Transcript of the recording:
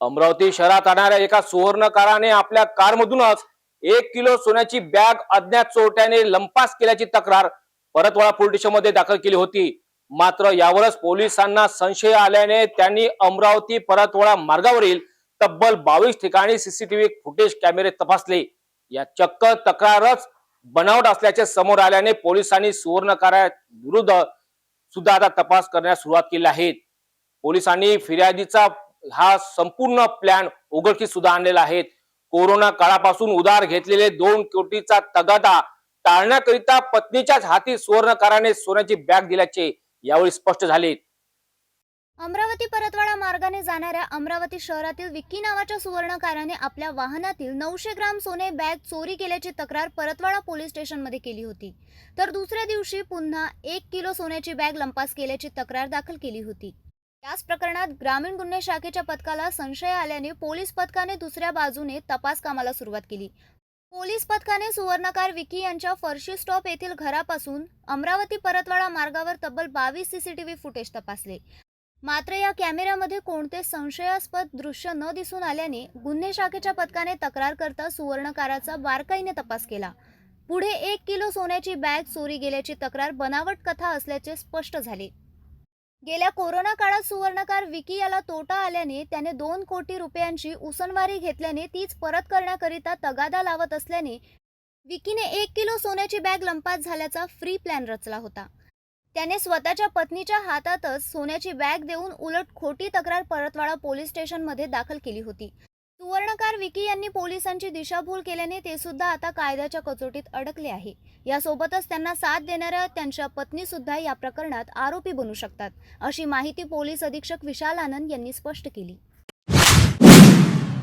अमरावती शहरात आणणाऱ्या एका सुवर्णकाराने आपल्या कारमधूनच एक किलो सोन्याची बॅग अज्ञात चोरट्याने लंपास केल्याची तक्रार परतवाडा पोलीस स्टेशनमध्ये दाखल केली होती. मात्र यावरच पोलिसांना संशय आल्याने त्यांनी अमरावती परतवाडा मार्गावरील तब्बल बावीस ठिकाणी सीसीटीव्ही फुटेज कॅमेरे तपासले. या चक्क तक्रारच बनावट असल्याचे समोर आल्याने पोलिसांनी सुवर्णकारा विरुद्ध सुद्धा आता तपास करण्यास सुरुवात केली आहे. पोलिसांनी फिर्यादीचा हा संपूर्ण प्लॅन उघडकीस सुद्धा आणलेला आहे. कोरोना काळापासून उधार घेतलेले दोन कोटीचा तगादा टाळण्याकरिता पत्नीच्याच हाती सुवर्णकाराने सोन्याची बॅग दिल्याचे यावेळी स्पष्ट झाले. अमरावती परतवाडा मार्गाने जाणाऱ्या अमरावती शहरातील विक्की नावाच्या सुवर्णकाराने आपल्या वाहनातील नऊशे ग्राम सोने बॅग चोरी केल्याची तक्रार परतवाडा पोलीस स्टेशनमध्ये केली होती. तर दुसऱ्या दिवशी पुन्हा एक किलो सोन्याची बॅग लंपास केल्याची तक्रार दाखल केली होती. याच प्रकरणात ग्रामीण गुन्हे शाखेच्या पथकाला संशय आल्याने पोलीस पथकाने दुसऱ्या बाजूने तपास कामाला सुरुवात केली. पोलीस पथकाने सुवर्णकार विकी यांच्या फर्शी स्टॉप येथील घरापासून अमरावती परतवाडा मार्गावर तब्बल बावीस सीसीटीव्ही फुटेज तपासले. मात्र या कॅमेऱ्यामध्ये कोणते संशयास्पद दृश्य न दिसून आल्याने गुन्हे शाखेच्या पथकाने तक्रार करता सुवर्णकाराचा बारकाईने तपास केला. पुढे एक किलो सोन्याची बॅग चोरी गेल्याची तक्रार बनावट कथा असल्याचे स्पष्ट झाले. गेल्या कोरोना काळात सुवर्णकार विकी याला तोटा आल्याने त्याने दोन कोटी रुपयांची उसनवारी घेतल्याने तीच परत करण्याकरिता तगादा लावत असल्याने विकीने एक किलो सोन्याची बॅग लंपास झाल्याचा फ्री प्लॅन रचला होता. त्याने स्वतःच्या पत्नीच्या हातातच सोन्याची बॅग देऊन उलट खोटी तक्रार परतवाडा पोलीस स्टेशनमध्ये दाखल केली होती. सुवर्णकार विकी यांनी पोलिसांची दिशाभूल केल्याने ते सुद्धा आता कायद्याच्या कचोटीत अडकले आहे. यासोबतच त्यांना साथ देणाऱ्या त्यांच्या पत्नी सुद्धा या प्रकरणात आरोपी बनू शकतात अशी माहिती पोलीस अधीक्षक विशाल आनंद यांनी स्पष्ट केली.